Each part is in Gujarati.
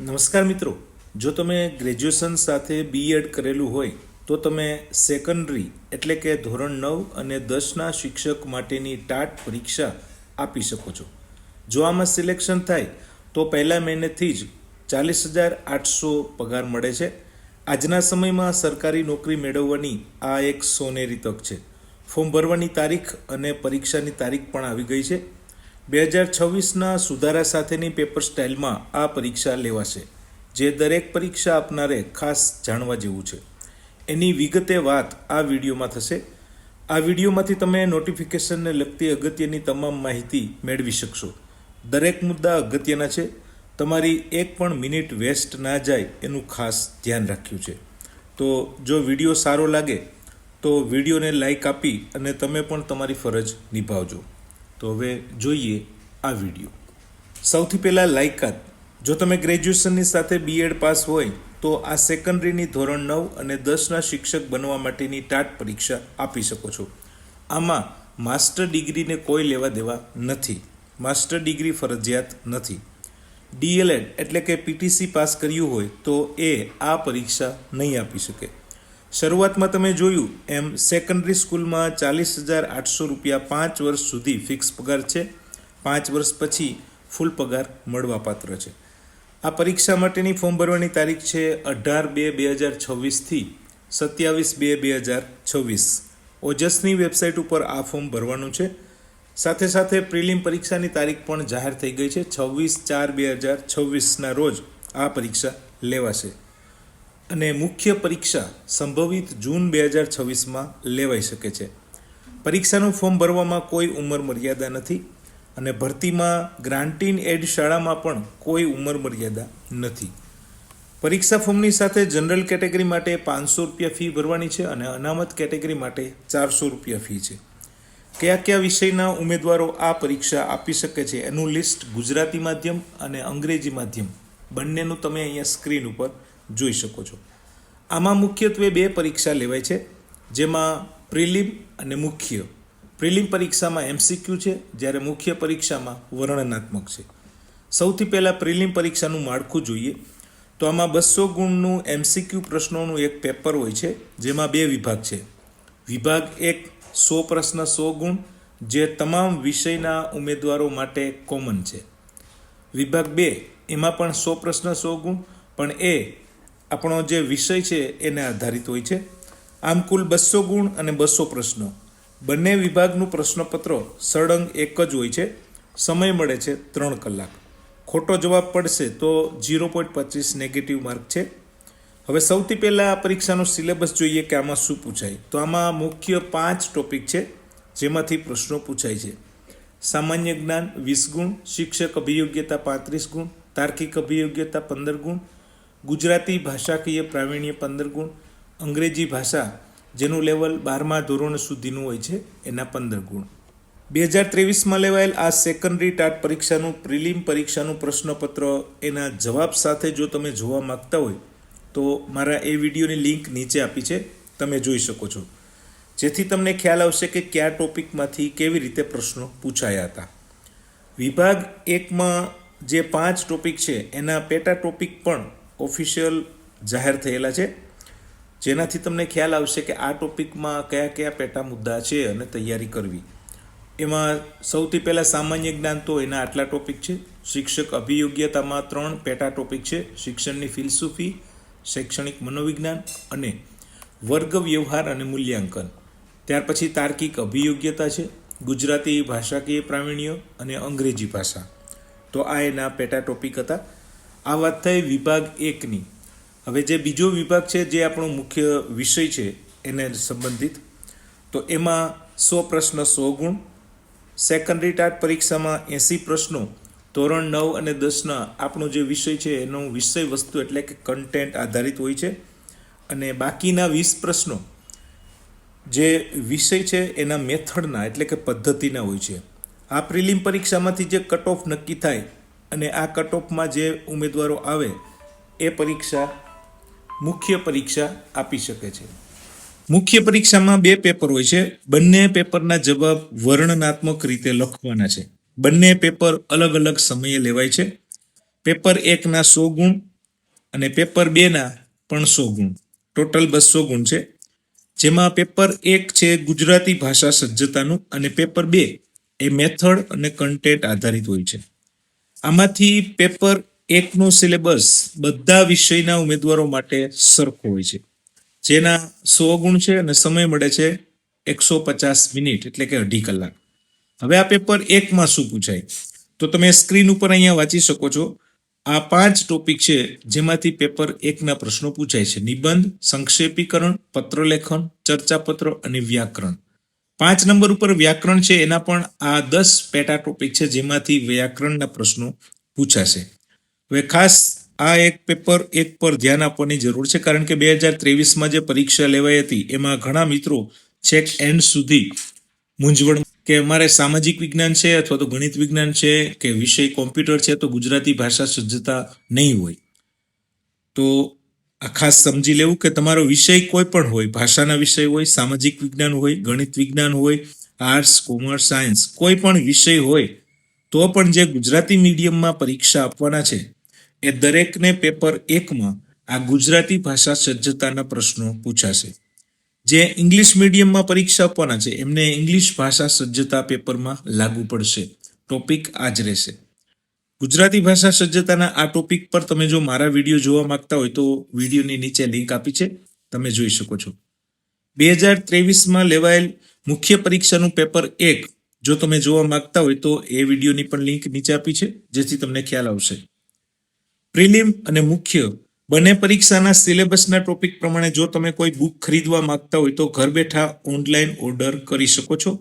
નમસ્કાર મિત્રો. જો તમે ગ્રેજ્યુએશન સાથે બીએડ કરેલું હોય, તો તમે સેકન્ડરી એટલે કે ધોરણ નવ અને દસના શિક્ષક માટેની ટાટ પરીક્ષા આપી શકો છો. જો આમાં સિલેક્શન થાય, તો પહેલા મહિનેથી જ ચાલીસ હજાર આઠસો પગાર મળે છે. આજના સમયમાં સરકારી નોકરી મેળવવાની આ એક સોનેરી તક છે. ફોર્મ ભરવાની તારીખ અને પરીક્ષાની તારીખ પણ આવી ગઈ છે. બે હજાર છવ્વીસના સુધારા સાથેની પેપર સ્ટાઇલમાં આ પરીક્ષા લેવાશે, જે દરેક પરીક્ષા આપનારે ખાસ જાણવા જેવું છે. એની વિગતે વાત આ વિડીયોમાં થશે. આ વિડીયોમાંથી તમે નોટિફિકેશનને લગતી અગત્યની તમામ માહિતી મેળવી શકશો. દરેક મુદ્દા અગત્યના છે. તમારી એક પણ મિનિટ વેસ્ટ ના જાય એનું ખાસ ધ્યાન રાખ્યું છે. તો જો વીડિયો સારો લાગે, તો વિડીયોને લાઇક આપી અને તમે પણ તમારી ફરજ નિભાવજો. તો હવે જોઈએ આ વીડિયો. સૌથી પહેલાં લાયકાત જો તમે ગ્રેજ્યુએશનની સાથે બીએડ પાસ હોય, તો આ સેકન્ડરીની ધોરણ નવ અને દસના શિક્ષક બનવા માટેની ટાટ પરીક્ષા આપી શકો છો. આમાં માસ્ટર ડિગ્રીને કોઈ લેવા દેવા નથી. માસ્ટર ડિગ્રી ફરજિયાત નથી. ડીએલએડ એટલે કે પીટીસી પાસ કર્યું હોય, તો એ આ પરીક્ષા નહીં આપી શકે. શરૂઆતમાં તમે જોયું એમ સેકન્ડરી સ્કૂલમાં ચાલીસ હજાર આઠસો રૂપિયા પાંચ વર્ષ સુધી ફિક્સ પગાર છે. પાંચ વર્ષ પછી ફૂલ પગાર મળવાપાત્ર છે. આ પરીક્ષા માટેની ફોર્મ ભરવાની તારીખ છે અઢાર બે બે હજાર છવ્વીસથી સત્યાવીસ બે બે હજાર છવ્વીસ. ઓજસની વેબસાઇટ ઉપર આ ફોર્મ ભરવાનું છે. સાથે સાથે પ્રિલિમ પરીક્ષાની તારીખ પણ જાહેર થઈ ગઈ છે. છવ્વીસ ચાર બે હજાર છવ્વીસના રોજ આ પરીક્ષા લેવાશે. અને મુખ્ય પરીક્ષા સંભવિત જૂન બે હજાર છવ્વીસમાં લેવાઈ શકે છે. પરીક્ષાનું ફોર્મ ભરવામાં કોઈ ઉંમર મર્યાદા નથી અને ભરતીમાં ગ્રાન્ટીન એડ શાળામાં પણ કોઈ ઉંમર મર્યાદા નથી. પરીક્ષા ફોર્મની સાથે જનરલ કેટેગરી માટે પાંચસો રૂપિયા ફી ભરવાની છે અને અનામત કેટેગરી માટે ચારસો રૂપિયા ફી છે. કયા કયા વિષયના ઉમેદવારો આ પરીક્ષા આપી શકે છે એનું લિસ્ટ ગુજરાતી માધ્યમ અને અંગ્રેજી માધ્યમ બંનેનું તમે અહીંયા સ્ક્રીન ઉપર જોઈ શકો છો. આમાં મુખ્યત્વે બે પરીક્ષા લેવાય છે, જેમાં પ્રિલિમ અને મુખ્ય. પ્રિલિમ પરીક્ષામાં એમસીક્યુ છે, જ્યારે મુખ્ય પરીક્ષામાં વર્ણનાત્મક છે. સૌથી પહેલાં પ્રિલિમ પરીક્ષાનું માળખું જોઈએ. તો આમાં બસો ગુણનું એમસીક્યુ પ્રશ્નોનું એક પેપર હોય છે, જેમાં બે વિભાગ છે. વિભાગ એક, સો પ્રશ્ન સો ગુણ, જે તમામ વિષયના ઉમેદવારો માટે કોમન છે. વિભાગ બે, એમાં પણ સો પ્રશ્ન સો ગુણ, પણ એ આપણો જે વિષય છે એને આધારિત હોય છે. આમ કુલ બસો ગુણ અને બસો પ્રશ્નો. બંને વિભાગનું પ્રશ્નપત્ર સળંગ એક જ હોય છે. સમય મળે છે ત્રણ કલાક. ખોટો જવાબ પડશે તો ઝીરો પોઈન્ટ પચીસ નેગેટિવ માર્ક છે. હવે સૌથી પહેલાં આ પરીક્ષાનો સિલેબસ જોઈએ કે આમાં શું પૂછાય. તો આમાં મુખ્ય પાંચ ટોપિક છે, જેમાંથી પ્રશ્નો પૂછાય છે. સામાન્ય જ્ઞાન વીસ ગુણ, શિક્ષક અભિયોગ્યતા પાંત્રીસ ગુણ, તાર્કિક અભિયોગ્યતા પંદર ગુણ ગુજરાતી ભાષાકીય પ્રાવીણ્ય પંદર ગુણ, અંગ્રેજી ભાષા જેનું લેવલ બારમા ધોરણ સુધીનું હોય છે, એના પંદર ગુણ. બે હજાર ત્રેવીસમાં લેવાયેલ આ સેકન્ડરી ટાટ પરીક્ષાનું પ્રિલિમ પરીક્ષાનું પ્રશ્નપત્ર એના જવાબ સાથે જો તમે જોવા માગતા હોય, તો મારા એ વિડીયોની લિંક નીચે આપી છે, તમે જોઈ શકો છો. જેથી તમને ખ્યાલ આવશે કે કયા ટોપિકમાંથી કેવી રીતે પ્રશ્નો પૂછાયા હતા. વિભાગ એકમાં જે પાંચ ટોપિક છે, એના પેટા ટોપિક પણ ઓફિશિયલ જાહેર થયેલા છે. જેનાથી તમને ખ્યાલ આવશે કે આ ટોપિકમાં કયા કયા પેટા મુદ્દા છે અને તૈયારી કરવી. એમાં સૌથી પહેલાં સામાન્ય જ્ઞાન તો એના આટલા ટોપિક છે. શિક્ષક અભિયોગ્યતામાં ત્રણ પેટા ટોપિક છે. શિક્ષણની ફિલસૂફી, શૈક્ષણિક મનોવિજ્ઞાન અને વર્ગ વ્યવહાર અને મૂલ્યાંકન. ત્યાર પછી તાર્કિક અભિયોગ્યતા છે. ગુજરાતી ભાષાકીય પ્રાવીણ્ય અને અંગ્રેજી ભાષા. તો આ એના પેટા ટોપિક હતા. આ વાત થઈ વિભાગ એકની. હવે જે બીજો વિભાગ છે, જે આપણો મુખ્ય વિષય છે, એને સંબંધિત, તો એમાં સો પ્રશ્ન સો ગુણ સેકન્ડરી ટાટ પરીક્ષામાં એંસી પ્રશ્નો, ધોરણ નવ અને દસના આપણો જે વિષય છે, એનો વિષય વસ્તુ એટલે કે કન્ટેન્ટ આધારિત હોય છે, અને બાકીના વીસ પ્રશ્નો, જે વિષય છે, એના મેથડના એટલે કે પદ્ધતિના હોય છે. આ પ્રિલિમ પરીક્ષામાંથી જે કટ ઓફ નક્કી થાય અને આ કટઓફમાં જે ઉમેદવારો આવે, એ પરીક્ષા, મુખ્ય પરીક્ષા આપી શકે છે. મુખ્ય પરીક્ષામાં બે પેપર હોય છે. બંને પેપરના જવાબ વર્ણનાત્મક રીતે લખવાના છે. બંને પેપર અલગ અલગ સમયે લેવાય છે. પેપર એકના સો ગુણ અને પેપર બેના પણ સો ગુણ. ટોટલ બસો ગુણ છે. જેમાં પેપર એક છે ગુજરાતી ભાષા સજ્જતાનું અને પેપર બે એ મેથડ અને કન્ટેન્ટ આધારિત હોય છે. આમાંથી પેપર એકનો સિલેબસ બધા વિષયના ઉમેદવારો માટે સરખો હોય છે. જેના સો ગુણ છે અને સમય મળે છે એકસો પચાસ મિનિટ, એટલે કે અઢી કલાક. હવે આ પેપર એકમાં શું પૂછાય? તો તમે સ્ક્રીન ઉપર અહીંયા વાંચી શકો છો. આ પાંચ ટોપિક છે જેમાંથી પેપર એકના પ્રશ્નો પૂછાય છે. નિબંધ, સંક્ષેપીકરણ પત્રલેખન ચર્ચાપત્ર અને વ્યાકરણ. પાંચ નંબર ઉપર વ્યાકરણ છે, એના પણ આ દસ પેટા ટોપિક છે, જેમાંથી વ્યાકરણના પ્રશ્નો પૂછાશે. હવે ખાસ આ એક પેપર એક પર ધ્યાન આપવાની જરૂર છે, કારણ કે બે હજાર ત્રેવીસમાં જે પરીક્ષા લેવાઈ હતી, એમાં ઘણા મિત્રો છેક એન્ડ સુધી મૂંઝવણ કે અમારે સામાજિક વિજ્ઞાન છે અથવા તો ગણિત વિજ્ઞાન છે કે વિષય કોમ્પ્યુટર છે, તો ગુજરાતી ભાષા સજ્જતા નહીં હોય. તો આ ખાસ સમજી લેવું કે તમારો વિષય કોઈ પણ હોય, ભાષાના વિષય હોય, સામાજિક વિજ્ઞાન હોય, ગણિત વિજ્ઞાન હોય, આર્ટ્સ, કોમર્સ, સાયન્સ, કોઈ પણ વિષય હોય, તો પણ જે ગુજરાતી મીડિયમમાં પરીક્ષા આપવાના છે, એ દરેકને પેપર એકમાં આ ગુજરાતી ભાષા સજ્જતાના પ્રશ્નો પૂછાશે. જે ઇંગ્લિશ મીડિયમમાં પરીક્ષા આપવાના છે, એમને ઇંગ્લિશ ભાષા સજ્જતા પેપરમાં લાગુ પડશે. ટોપિક આ જ રહેશે. ગુજરાતી ભાષા સજ્જતાના આ ટોપિક પર તમે જો મારા વીડિયો જોવા માંગતા હોય તો વિડીયોની નીચે લિંક આપી છે, તમે જોઈ શકો છો. બે હજાર ત્રેવીસમાં લેવાયેલ મુખ્ય પરીક્ષાનું પેપર એક, જો તમે જોવા માંગતા હોય તો એ વિડીયોની પણ લિંક નીચે આપી છે, જેથી તમને ખ્યાલ આવશે. પ્રિલિમ અને મુખ્ય, બંને પરીક્ષાના સિલેબસના ટોપિક પ્રમાણે જો તમે કોઈ બુક ખરીદવા માંગતા હોય તો ઘર બેઠા ઓનલાઈન ઓર્ડર કરી શકો છો,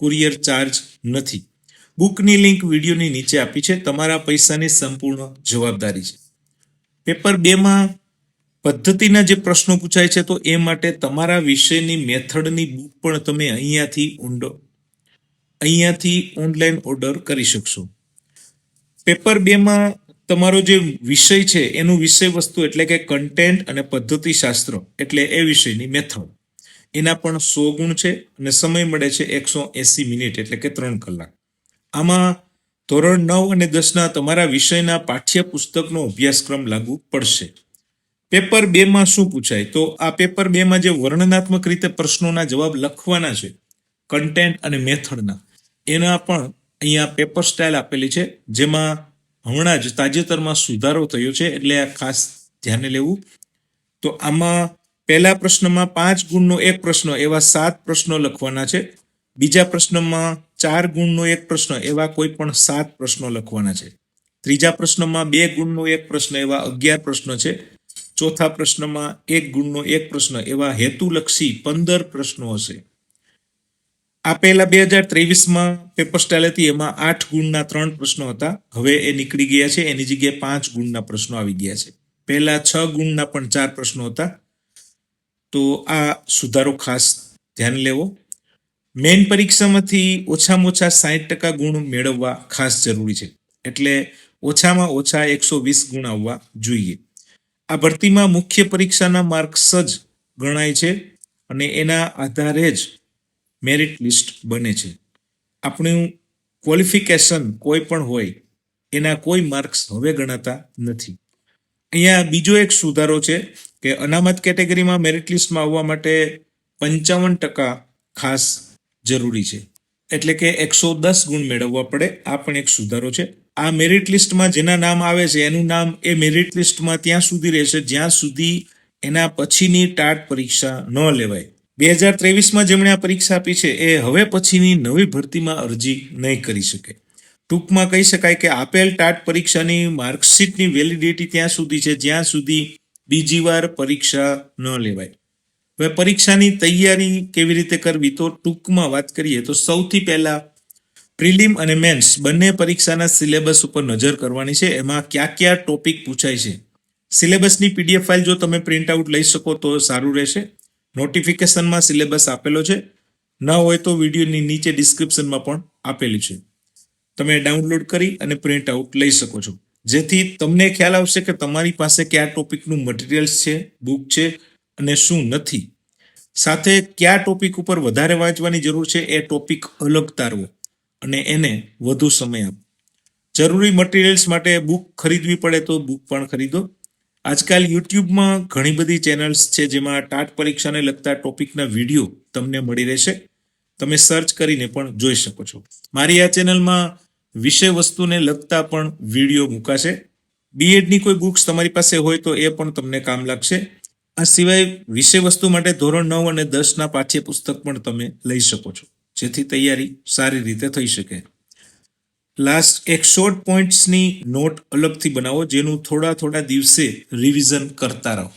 કુરિયર ચાર્જ નથી. બુકની લિંક વિડીયોની નીચે આપી છે. તમારા પૈસાની સંપૂર્ણ જવાબદારી છે. પેપર બેમાં પદ્ધતિના જે પ્રશ્નો પૂછાય છે, તો એ માટે તમારા વિષયની મેથડની બુક પણ તમે અહીંયાથી ઊંડો, અહીંયાથી ઓનલાઈન ઓર્ડર કરી શકશો. પેપર બેમાં તમારો જે વિષય છે, એનું વિષય વસ્તુ એટલે કે કન્ટેન્ટ અને પદ્ધતિશાસ્ત્ર એટલે એ વિષયની મેથડ એના પણ સો ગુણ છે અને સમય મળે છે એકસો એસી મિનિટ એટલે કે ત્રણ કલાક. આમાં ધોરણ નવ અને દસના તમારા વિષયના પાઠ્યપુસ્તકનો અભ્યાસક્રમ લાગુ પડશે. પેપર બેમાં શું પૂછાય? તો આ પેપર બેમાં જે વર્ણનાત્મક રીતે પ્રશ્નોના જવાબ લખવાના છે કન્ટેન્ટ અને મેથડના, એના પણ અહીંયા પેપર સ્ટાઇલ આપેલી છે, જેમાં હમણાં જ તાજેતરમાં સુધારો થયો છે, એટલે આ ખાસ ધ્યાને લેવું. તો આમાં પહેલા પ્રશ્નમાં પાંચ ગુણનો એક પ્રશ્ન, એવા સાત પ્રશ્નો લખવાના છે. બીજા પ્રશ્નમાં ચાર ગુણનો એક પ્રશ્ન એવા કોઈ પણ સાત પ્રશ્નો લખવાના છે. ત્રીજા પ્રશ્નમાં બે ગુણનો એક પ્રશ્ન એવા અગિયાર પ્રશ્નો છે. ચોથા પ્રશ્નમાં એક ગુણનો એક પ્રશ્ન એવા હેતુલક્ષી પંદર પ્રશ્નો હશે. આ પહેલા બે હજાર ત્રેવીસમાં પેપર સ્ટાઇલ હતી એમાં આઠ ગુણના ત્રણ પ્રશ્નો હતા. હવે એ નીકળી ગયા છે. એની જગ્યાએ પાંચ ગુણના પ્રશ્નો આવી ગયા છે. પહેલા છ ગુણના પણ ચાર પ્રશ્નો હતા. તો આ સુધારો ખાસ ધ્યાન લેવો. મેઇન પરીક્ષામાંથી ઓછામાં ઓછા સાહીઠ ટકા ગુણ મેળવવા ખાસ જરૂરી છે. એટલે ઓછામાં ઓછા એકસો વીસ ગુણ આવવા જોઈએ. આ ભરતીમાં મુખ્ય પરીક્ષાના માર્ક્સ જ ગણાય છે અને એના આધારે જ મેરિટ લિસ્ટ બને છે. આપણું ક્વોલિફિકેશન કોઈ પણ હોય, એના કોઈ માર્ક્સ હવે ગણાતા નથી. અહીંયા બીજો એક સુધારો છે કે અનામત કેટેગરીમાં મેરિટ લિસ્ટમાં આવવા માટે પંચાવન ટકા ખાસ જરૂરી છે. એટલે કે એકસો દસ ગુણ મેળવવા પડે. આ પણ એક સુધારો છે. આ મેરિટ લિસ્ટમાં જેના નામ આવે છે, એનું નામ એ મેરિટ લિસ્ટમાં ત્યાં સુધી રહેશે. જ્યાં સુધી એના પછીની ટાટ પરીક્ષા ન લેવાય. બે હજાર ત્રેવીસમાં જેમણે આ પરીક્ષા આપી છે, એ હવે પછીની નવી ભરતીમાં અરજી નહીં કરી શકે. ટૂંકમાં કહી શકાય કે આપેલ ટાટ પરીક્ષાની માર્કશીટની વેલિડિટી ત્યાં સુધી છે, જ્યાં સુધી બીજી વાર પરીક્ષા ન લેવાય. હવે પરીક્ષાની તૈયારી કેવી રીતે કરવી તો ટૂંકમાં વાત કરીએ તો સૌથી પહેલા પ્રિલિમ અને મેન્સ બંને પરીક્ષાના સિલેબસ ઉપર નજર કરવાની છે. એમાં કયા કયા ટોપિક પૂછાય છે. સિલેબસની પીડીએફ ફાઇલ જો તમે પ્રિન્ટ આઉટ લઈ શકો તો સારું રહેશે. નોટિફિકેશનમાં સિલેબસ આપેલો છે. ન હોય તો વિડીયોની નીચે ડિસ્ક્રિપ્શનમાં પણ આપેલી છે. તમે ડાઉનલોડ કરી અને પ્રિન્ટ આઉટ લઈ શકો છો. જેથી તમને ખ્યાલ આવશે કે તમારી પાસે કયા ટોપિકનું મટીરિયલ્સ છે, બુક છે અને શું નથી. સાથે કયા ટોપિક ઉપર વધારે વાંચવાની જરૂર છે એ ટોપિક અલગ તારવો અને એને વધુ સમય આપો. જરૂરી મટીરિયલ્સ માટે બુક ખરીદવી પડે તો બુક પણ ખરીદો. આજકાલ યુટ્યુબમાં ઘણી બધી ચેનલ્સ છે જેમાં ટાટ પરીક્ષાને લગતા ટોપિકના વીડિયો તમને મળી રહેશે. તમે સર્ચ કરીને પણ જોઈ શકો છો. મારી આ ચેનલમાં વિષય વસ્તુને લગતા પણ વીડિયો મૂકાશે. બીએડની કોઈ બુક્સ તમારી પાસે હોય તો એ પણ તમને કામ લાગશે. આ સિવાય વિષય વસ્તુ માટે ધોરણ નવ અને દસના પાઠ્યપુસ્તક પણ તમે લઈ શકો છો, જેથી તૈયારી સારી રીતે થઈ શકે. લાસ્ટ એક શોર્ટ પોઈન્ટ્સની નોટ અલગથી બનાવો, જેનું થોડા થોડા દિવસે રિવિઝન કરતા રહો.